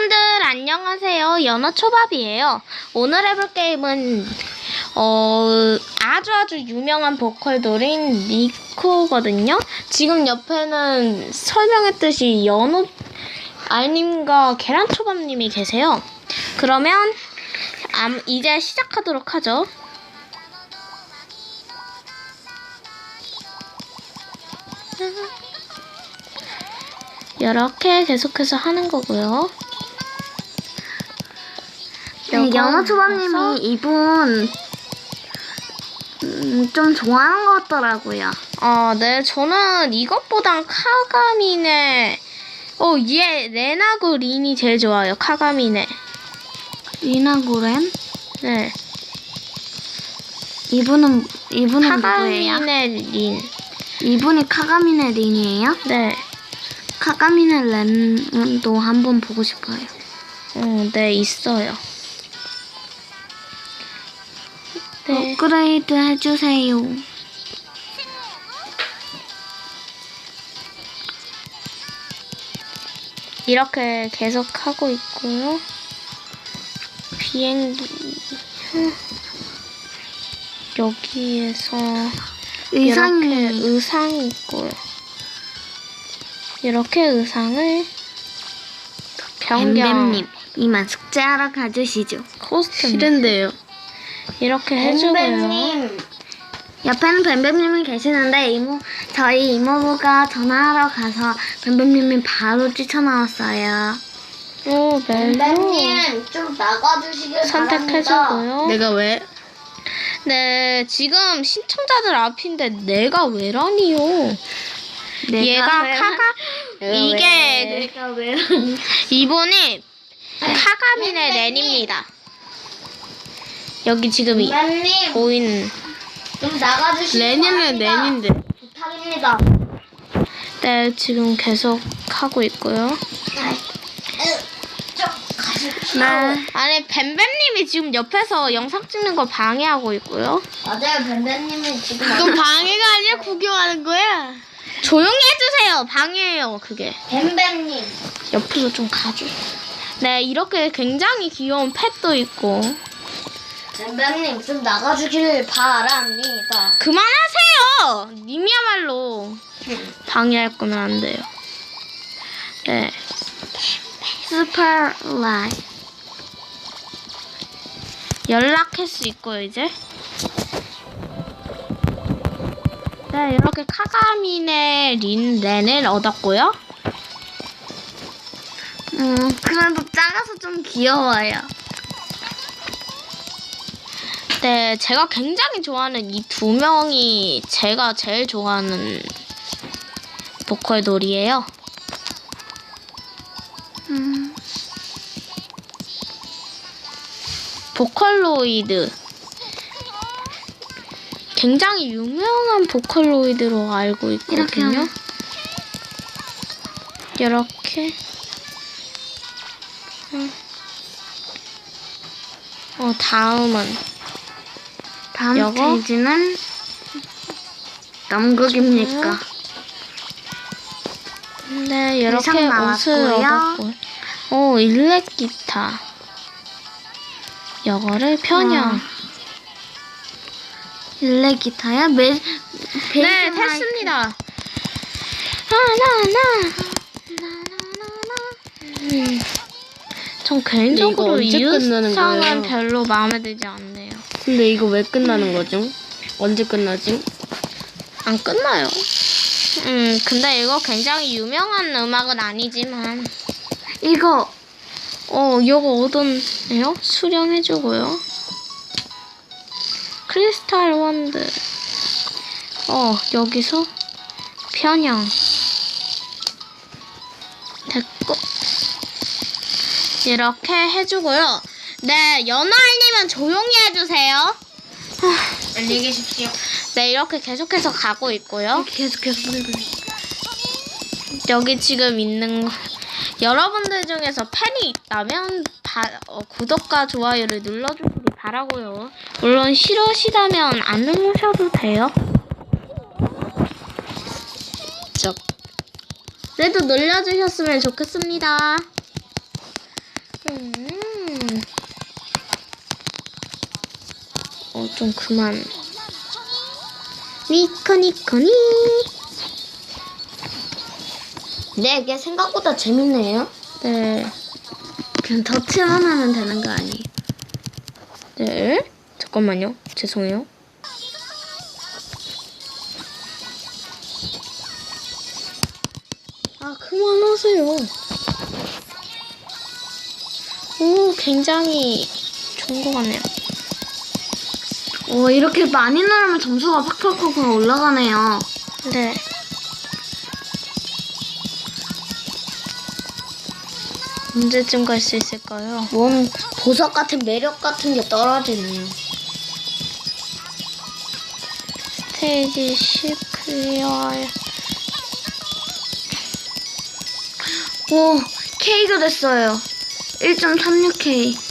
여러분들 안녕하세요. 연어 초밥이에요. 오늘 해볼 게임은 어 아주 아주 유명한 보컬돌인 니코거든요. 지금 옆에는 설명했듯이 연어 알님과 계란초밥님이 계세요. 그러면 암- 이제 시작하도록 하죠. 이렇게 계속해서 하는 거고요. 네, 연어 초밥님이 이분 음, 좀 좋아하는 것 같더라고요. 어, 네, 저는 이것보단 카가미네. 어, 얘 레나고 린이 제일 좋아요. 카가미네. 리나 고렌 네, 이분은 이분은 누구예요? 카가미네 린. 이분이 카가미네 린이에요? 네, 카가미네 렌도 한번 보고 싶어요. 어, 네 있어요. 네, 업그레이드 해주세요. 이렇게 계속 하고 있고요. 비행기 후. 여기에서 이렇게 의상이 의상이 있고요. 이렇게 의상을 변경 뱀뱀님 이만 숙제하러 가주시죠. 코스튬 싫은데요. 이렇게 해주고요. 옆에는 뱀뱀님이 계시는데 이모 저희 이모부가 전화하러 가서 뱀뱀님이 바로 뛰쳐나왔어요. 오 멜로 좀 나가주시길 선택해주고요. 내가 왜? 네 지금 신청자들 앞인데 내가 왜라니요? 얘가 카가 이게 내가 왜 이분이 카가미네 렌입니다. 여기 지금 이, 뱀뱀님 보이는 좀 나가주시길 레니는 레닌데. 부탁입니다. 네 지금 계속 하고 있고요. 좀 가십시오. 네. 아니 뱀뱀님이 지금 옆에서 영상 찍는 걸 방해하고 있고요. 맞아요, 뱀뱀님은 지금 그건 방해가 아니라 구경하는 거야. 조용히 해주세요. 방해예요 그게. 뱀뱀님. 옆으로 좀 가줘. 네 이렇게 굉장히 귀여운 펫도 있고 뱀뱀님 좀 나가주길 바랍니다. 그만하세요. 님이야말로 방해할 거면 안 돼요. 네. 슈퍼 라이. 연락할 수 있고요, 이제. 네, 이렇게 카가미네 린 렌을 얻었고요. 음, 그래도 작아서 좀 귀여워요. 네, 제가 굉장히 좋아하는 이 두 명이 제가 제일 좋아하는 보컬 놀이에요. 음, 보컬로이드. 굉장히 유명한 보컬로이드로 알고 이렇게 있거든요. 이렇게. 음. 어, 다음은 다음 요거? 스테이지는 남극입니까? 네, 이렇게 옷을. 얻었고. 오, 일렉 기타. 이거를 편향. 어, 일렉 기타야? 매, 네. 됐습니다. 하나나. 음, 전 개인적으로 거예요? 별로 마음에 들지 않네요. 근데 이거 왜 끝나는 거죠? 언제 끝나지? 안 끝나요. 음, 근데 이거 굉장히 유명한 음악은 아니지만, 이거 어, 이거 오던네요? 수령해주고요. 크리스탈 원드. 어, 여기서 편향. 됐고. 이렇게 해주고요. 네, 연어알님은 조용히 해주세요. 안녕히 계십시오. 네, 이렇게 계속해서 가고 있고요. 계속해서 불고 여기 지금 있는 거. 여러분들 중에서 팬이 있다면 바- 어, 구독과 좋아요를 눌러주시기 바라고요. 물론 싫으시다면 안 누르셔도 돼요. 그래도 눌러주셨으면 좋겠습니다. 음. 어, 좀 그만. 니코, 니코니. 네, 이게 생각보다 재밌네요. 네. 그냥 터치만 하면 되는 거 아니에요? 네. 잠깐만요. 죄송해요. 아, 그만하세요. 오, 굉장히 좋은 것 같네요. 오, 이렇게 많이 누르면 점수가 팍팍팍 올라가네요. 네. 언제쯤 갈 수 있을까요? 뭔 보석 같은 매력 같은 게 떨어지네요. 스테이지 10 클리어. 오, K가 됐어요. 1.36K.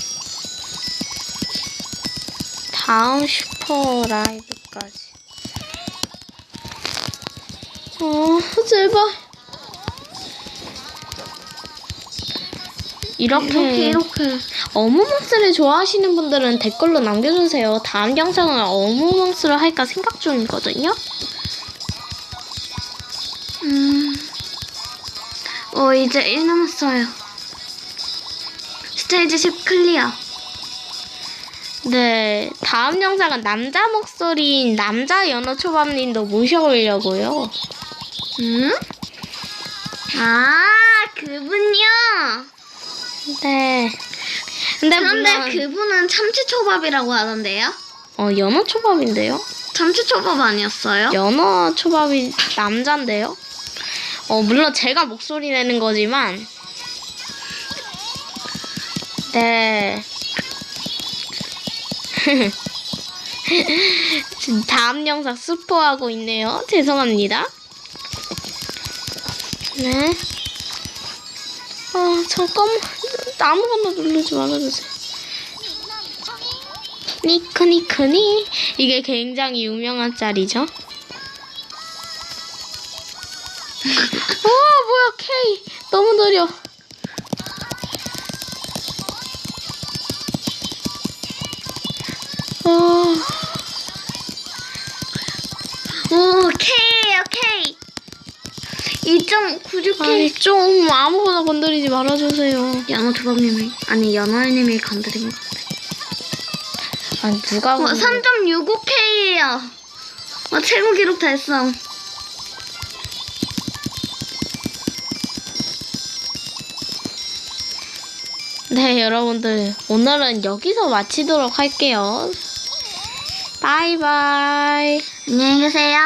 다음 슈퍼 라이브까지. 어, 제발. 이렇게, 이렇게 이렇게. 어무먼스를 좋아하시는 분들은 댓글로 남겨주세요. 다음 영상은 어무먼스를 할까 생각 중이거든요. 음. 오, 이제 1 남았어요. 스테이지 10 클리어. 네, 다음 영상은 남자 목소리인 남자 연어 초밥님도 모셔오려고요. 음? 아, 그분요. 네. 근데 그런데 물론 그분은 참치초밥이라고 하던데요? 어 연어 초밥인데요. 참치초밥 아니었어요? 연어 초밥이 남잔데요. 어 물론 제가 목소리 내는 거지만 네. 지금 다음 영상 스포하고 있네요. 죄송합니다. 네. 아 잠깐만 아무거나 누르지 말아주세요. 니크니크니 이게 굉장히 유명한 짤이죠. 우와 뭐야 K 너무 느려. 2.96K. 아니 좀 아무거나 건드리지 말아주세요. 연어초밥님이, 아니, 연어님이 건드린 것 같아. 아니 누가 어, 건드- 3.65K예요. 어, 최고 기록 달성. 네 여러분들 오늘은 여기서 마치도록 할게요. 바이바이. 안녕히 계세요.